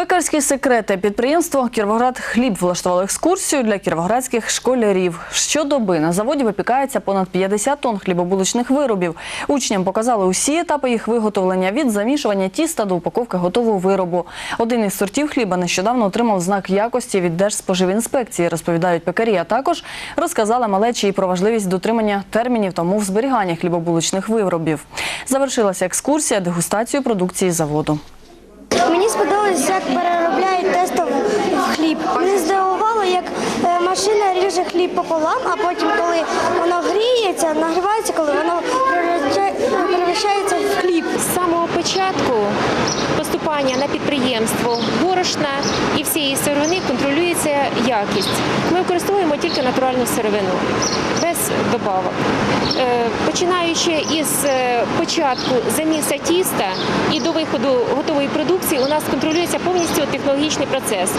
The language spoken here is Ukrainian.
Пекарські секрети підприємство Кіровоград хліб влаштувало екскурсію для кіровоградських школярів. Щодоби на заводі випікається понад 50 тонн хлібобулочних виробів. Учням показали усі етапи їх виготовлення від замішування тіста до упаковки готового виробу. Один із сортів хліба нещодавно отримав знак якості від Держспоживінспекції, розповідають пекарі. А також розказали малечі і про важливість дотримання термінів та мов зберігання хлібобулочних виробів. Завершилася екскурсія дегустацією продукції заводу. Сподобалось, як переробляють в хліб. Мене здивувало, як е, машина ріже хліб пополам, а потім, коли воно гріється, нагрівається, коли воно перевращається в хліб. З самого початку поступання на підприємство борошна і всієї сировини контролюється якість. Ми використовуємо тільки натуральну сировину, без добавок. Е, Починаючи із е, початку заміса тіста і до виходу готової продукції, у нас контролюється повністю технологічний процес.